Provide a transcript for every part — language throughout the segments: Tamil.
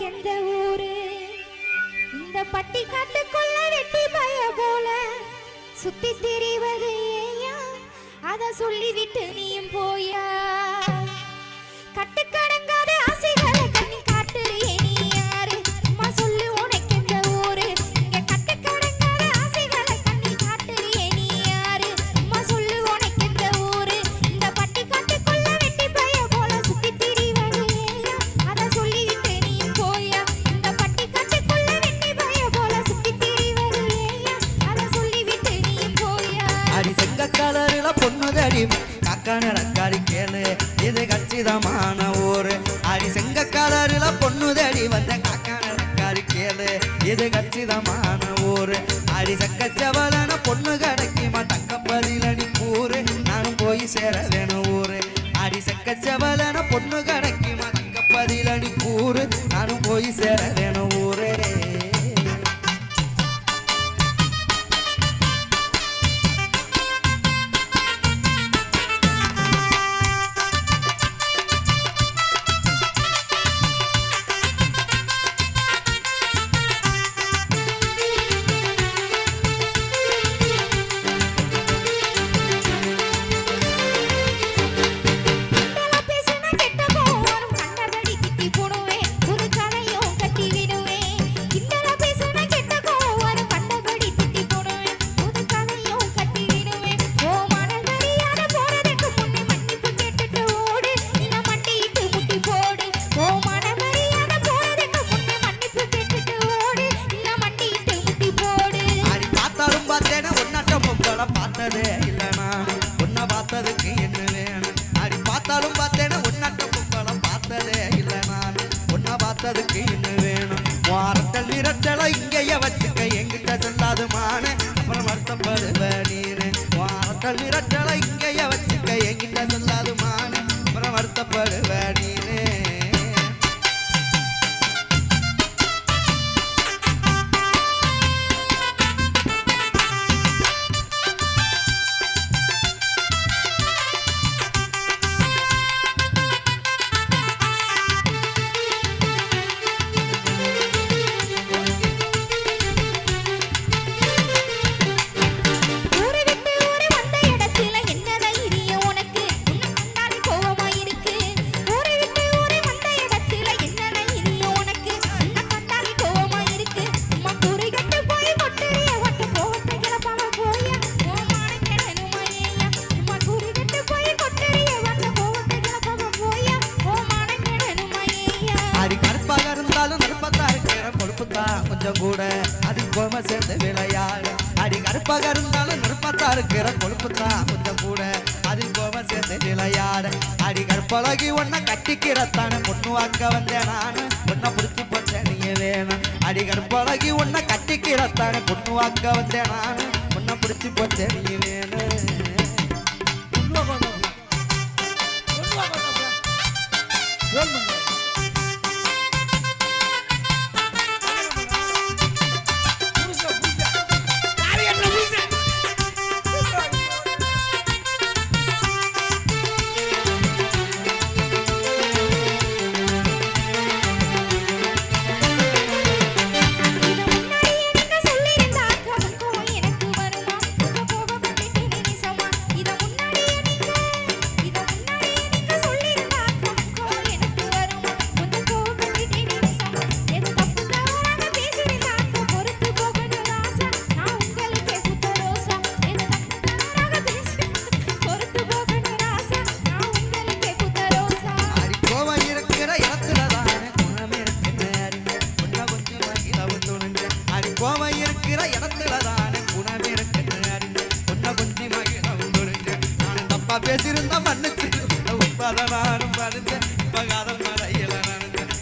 எந்த ஊரு? இந்த பட்டி காட்டுக்குள்ள வெட்டி பய போல. சுத்தி திரிவது ஏயா அத சொல்லிவிட்டு நீயும் போயா? கணக்கான ரக்காரி கேளு. இது கச்சிதமான ஊரு. அடி செங்க கலருல பொண்ணுதடி வந்த காக்கான ரக்காரி கேளு. இது கச்சிதமான ஊரு. அடி செக்க செவலன பொண்ணு கிடைக்குமா தக்கப்பதில் அடி கூறு. நானும் போய் சேர வேணும் ஊரு. அடி செக்க உள்ளதுக்கு என்று வேணும். அடி பார்த்தாலும் பார்த்தேன்னு உன்னாட்ட கும்பலம் பார்த்ததே இல்லை நான். உன்னை பார்த்ததுக்கு கருப்பா கொஞ்சம் கூட. அது பொம்மை சேர்ந்து விளையாடு அடி கருப்பாக இருந்தாலும் கருப்பத்தா இருக்கிற கொழுப்புத்தான் கொஞ்சம் கூட. அது பொம்மை சேர்ந்து விளையாடு அடி கற்பழகி ஒன்ன கட்டிக்கிறத்தானு பொண்ணு வாங்க வந்தேன் நான். பொண்ணை பிடிச்சி போச்சேன் நீ வேணும் அடி கருப்பழகி ஒன்ன கட்டிக்கிறத்தானு பொண்ணு வாங்க வந்தேன் நான். பொண்ணை பிடிச்சி போச்சேன் நீ வேணும் One minute. நான் பேசியிருந்தா மன்னிச்சு உப்பாதான் நானும் மனுஷன் இப்ப காதல் மழையில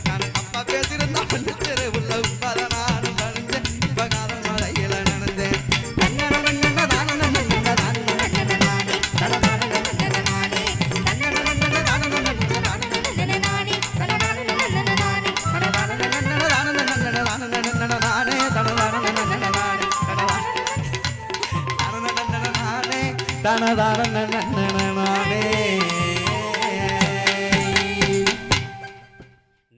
நான் தப்பா பேசியிருந்தா மன்னிச்சிரு தனதான நானே